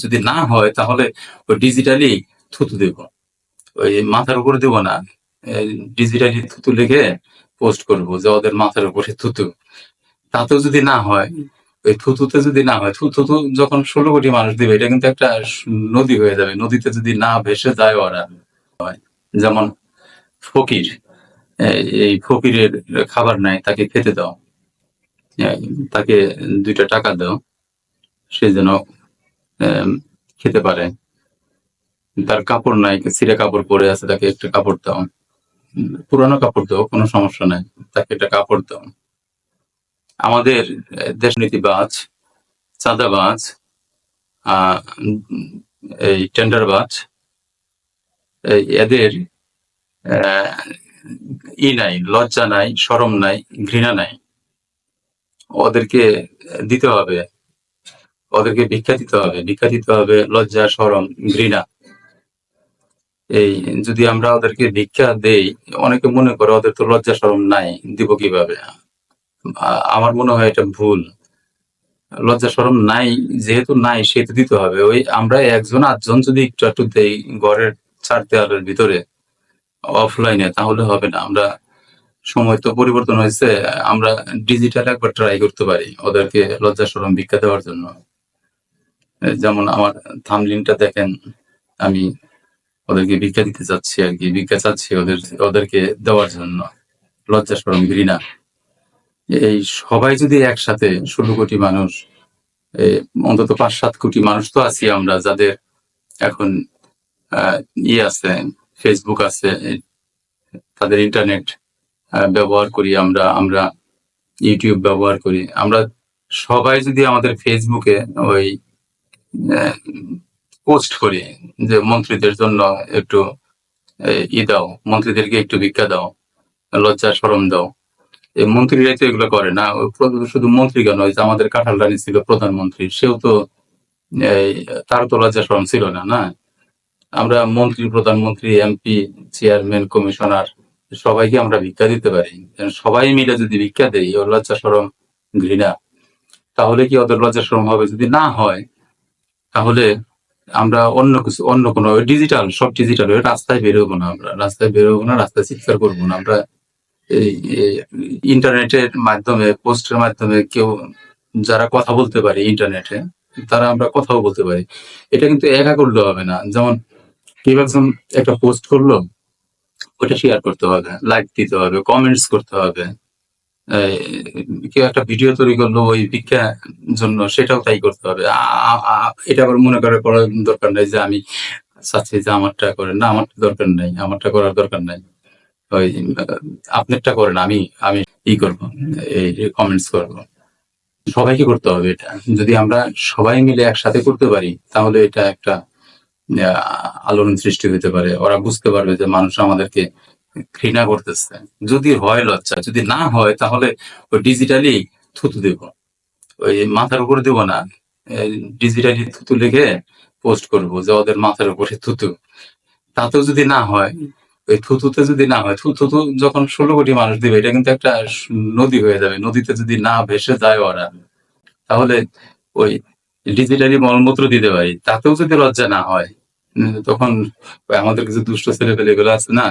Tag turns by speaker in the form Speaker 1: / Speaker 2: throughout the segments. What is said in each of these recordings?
Speaker 1: যদি না হয় তাহলে ওই ডিজিটালি থুতু দেব। ওই মাথার উপরে দেব না। ডিজিটালি থুতু লিখে পোস্ট করব যে ওদের মাথার উপরে থুতু। তাতেও যদি না হয় ওই থুতুতে যদি না হয় থুতু যখন ষোলো কোটি মানুষ দিবে এটা কিন্তু একটা নদী হয়ে যাবে। নদীতে যদি না ভেসে যায় ওরা যেমন ফকির এই- ফকিরের খাবার নাই তাকে খেতে দাও। তাকে দুইটা টাকা দাও সে যেন আম, খেতে পারে। তার কাপড় নাই, ছিঁড়ে কাপড় পরে আছে, তাকে একটা কাপড় দাও। পুরানো কাপড় দাও, কোনো সমস্যা নাই, তাকে একটা কাপড় দাও। আমাদের দেশনীতিবাজ চাঁদাবাজ এই টেন্ডারবাজ, এই এদের ই নাই, লজ্জা নাই, শরম নাই, ঘৃণা নাই। ওদেরকে দিতে হবে। ওদেরকে ভিক্ষা দিতে হবে, ভিক্ষা দিতে হবে লজ্জা, শরম, ঘৃণা। এই যদি আমরা ওদেরকে ভিক্ষা দেই, অনেকে মনে করে ওদের তো লজ্জা, শরম নাই, দিব কীভাবে? আমার মনে হয় এটা ভুল। লজ্জা, শরম নাই, যেহেতু নাই, সেহেতু দিতে হবে। ওই আমরা একজন, আটজন যদি একটু একটু দেই ঘরের চার দেওয়ালের ভিতরে অফলাইনে তাহলে হবে না। আমরা সময় তো পরিবর্তন হয়েছে, আমরা ডিজিটাল একবার ট্রাই করতে পারি ওদেরকে লজ্জা, শরম, ভিক্ষা দেওয়ার জন্য। যেমন আমার থামলিনটা দেখেন, আমি ওদেরকে ভিক্ষা দিতে চাচ্ছি আর কি, ভিক্ষা চাচ্ছি ওদের, ওদেরকে দেওয়ার জন্য। লজ্জা শরম ঘৃণা এই সবাই যদি একসাথে ষোলো কোটি মানুষ অন্তত পাঁচ সাত কোটি মানুষ তো আছি আমরা, যাদের এখন ই আছে ফেসবুক আছে, তাদের ইন্টারনেট ব্যবহার করি আমরা আমরা ইউটিউব ব্যবহার করি। আমরা সবাই যদি আমাদের ফেসবুকে ওই পোস্ট করি যে মন্ত্রীদের জন্য একটু ই দাও, মন্ত্রীদেরকে একটু ভিক্ষা দাও, লজ্জা, শরম দাও। এই মন্ত্রীরাই তো এগুলো করে না শুধু মন্ত্রী কেন যে আমাদের কাঁঠাল রানী ছিল প্রধানমন্ত্রী, সেও তো তার তো লজ্জা, শরম ছিল না না? আমরা মন্ত্রী, প্রধানমন্ত্রী, এমপি, চেয়ারম্যান, কমিশনার, সবাইকে আমরা ভিক্ষা দিতে পারি। সবাই মিলে যদি ভিক্ষা দেই, ওর লজ্জা, শরম, ঘৃণা, তাহলে কি ওদের লজ্জা, শরম হবে? যদি না হয় তাহলে আমরা অন্য কিছু, অন্য কোনো ডিজিটাল সব ডিজিটাল হয়ে রাস্তায় বেরোবো না আমরা। রাস্তায় বেরোবো না, রাস্তায় চিৎকার করব না। আমরা ইন্টারনেটের মাধ্যমে পোস্টের মাধ্যমে কেউ, যারা কথা বলতে পারে ইন্টারনেটে তারা আমরা কথাও বলতে পারি। এটা কিন্তু একা করলে হবে না। যেমন কেউ একজন একটা পোস্ট করল, ওটা শেয়ার করতে হবে লাইক দিতে হবে কমেন্টস করতে হবে। কেউ একটা ভিডিও তৈরি করল ওই ভিক্ষা জন্য, সেটাও তাই করতে হবে। এটা আবার মনে করে করার দরকার নাই যে আমি চাচ্ছি যে আমারটা করেন। না, আমারটা দরকার নাই, আমারটা করার দরকার নাই। ওই, আপনারটা করেন, আমি আমি ই করব, এই কমেন্টস করব। সবাইকে করতে হবে এটা। যদি আমরা সবাই মিলে একসাথে করতে পারি, তাহলে এটা একটা আলোড়ন সৃষ্টি হতে পারে। ওরা বুঝতে পারবে যে মানুষ আমাদেরকে ঘৃণা করতেছে। যদি হয় লজ্জা, যদি না হয়, তাহলে ওই ডিজিটালি থুতু দেব। ওই মাথার উপরে দেব না। ডিজিটালি থুতু লিখে পোস্ট করব যে ওদের মাথার উপরে থুতু। তাতেও যদি না হয়, ওই থুতুতে যদি না হয়, থুতু যখন ষোলো কোটি মানুষ দিবে, এটা কিন্তু একটা নদী হয়ে যাবে। নদীতে যদি না ভেসে যায় ওরা, তাহলে ওই ডিজিটালি মলমূত্র দিতে পারি। তাতেও যদি লজ্জা না হয় তখন আমাদের কিছু দুষ্ট ছেলে পেলে আছে না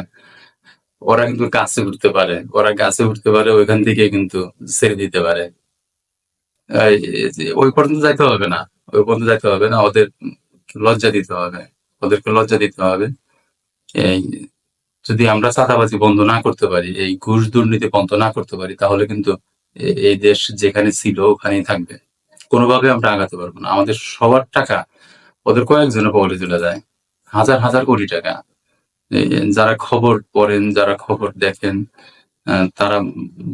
Speaker 1: ওরা কিন্তু গাছে উঠতে পারে। ওরা গাছে উঠতে পারে, ওইখান থেকে কিন্তু ছেড়ে দিতে পারে। ওই পর্যন্ত যাইতে হবে না। ওই পর্যন্ত যাইতে হবে না। ওদের লজ্জা দিতে হবে। ওদেরকে লজ্জা দিতে হবে। এই, যদি আমরা চাঁদাবাজি বন্ধ না করতে পারি, এই ঘুষ দুর্নীতি বন্ধ না করতে পারি, তাহলে কিন্তু এই দেশ যেখানে ছিল, ওখানেই থাকবে। কোনোভাবে আমরা আগাতে পারব না। আমাদের সবার টাকা ওদের কয়েকজনের পকেটে চলে যায়। হাজার হাজার কোটি টাকা। যারা খবর পড়েন, যারা খবর দেখেন তারা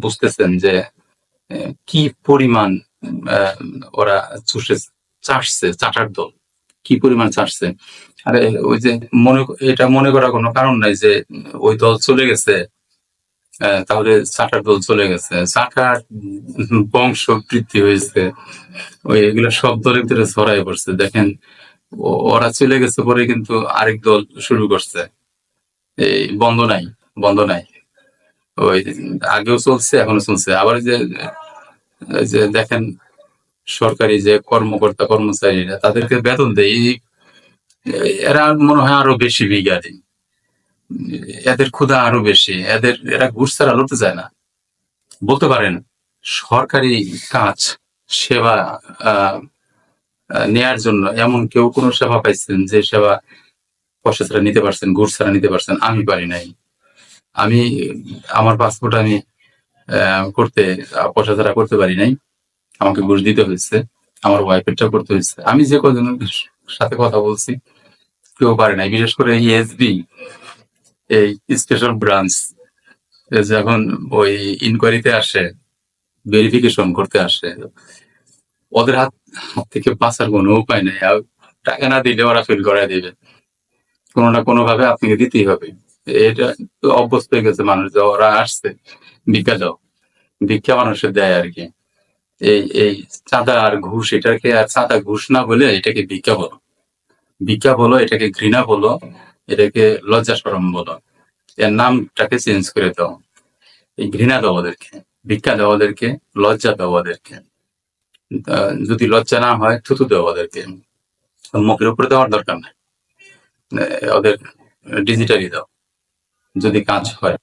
Speaker 1: বুঝতেছেন যে কি পরিমাণ ওরা চুষে, চাষছে চাটার দল। কি পরিমাণ চাষছে। আরে, ওই যে মনে, এটা মনে করার কোনো কারণ নাই যে, ওই দল চলে গেছে তাহলে চাটার দল চলে গেছে। চাটার বংশ বৃদ্ধি হয়েছে। ওই এগুলো সব দলের ভিতরে ছড়াই পড়ছে। দেখেন ওরা চলে গেছে পরে কিন্তু আরেক দল শুরু করছে। এই বন্ধ নাই বন্ধ নাই। ওই আগেও চলছে, এখনও চলছে। আবার যে যে দেখেন সরকারি যে কর্মকর্তা, কর্মচারীরা, তাদেরকে বেতন দেয়। এরা মনে হয় আরও বেশি বিজ্ঞানী এদের ক্ষুধা আরও বেশি। এদের, এরা ঘুষ ছাড়া লড়তে চায় না। বলতে পারেন, সরকারি কাজ, সেবা নেয়ার জন্য এমন কেউ কোনো সেবা পাইছেন যে সেবা পয়সা ছাড়া নিতে পারছেন, ঘুষ ছাড়া নিতে পারছেন, আমি পারি নাই। আমি, আমার পাসপোর্ট আমি করতে, পয়সা ছাড়া করতে পারি নাই। আমাকে ঘুষ দিতে হয়েছে, আমার ওয়াইফেরটা করতে হয়েছে। আমি যে কজনের সাথে কথা বলছি, কেউ পারে নাই। বিশেষ করে ইএসবি এই স্পেশাল ব্রাঞ্চ যখন ওই ইনকোয়ারিতে আসে ভেরিফিকেশন করতে আসে, ওদের হাত হাত থেকে বাঁচার কোনো উপায় নেই। টাকা না দিলে ওরা ফিল করাই দিবে। কোনো না কোনো ভাবে আপনাকে দিতেই হবে। এটা অভ্যস্ত হয়ে গেছে মানুষ যে ওরা আসছে, ভিক্ষা দাও। ভিক্ষা মানুষের দেয় আর কি। এই এই চাঁদা আর ঘুষ, এটাকে আর চাঁদা ঘুষ না বলে এটাকে ভিক্ষা বলো। ভিক্ষা বলো, এটাকে ঘৃণা বলো, এটাকে লজ্জা সরম বলো। এর নামটাকে চেঞ্জ করে দাও। এই ঘৃণা দাও ওদেরকে, ভিক্ষা দাও ওদেরকে, লজ্জা দাও ওদেরকে। যদি লজ্জা না হয়, থুতু দেওয়া ওদেরকে। মুখের উপরে দেওয়ার দরকার নাই। ওদের ডিজিটালি দাও যদি কাজ হয়।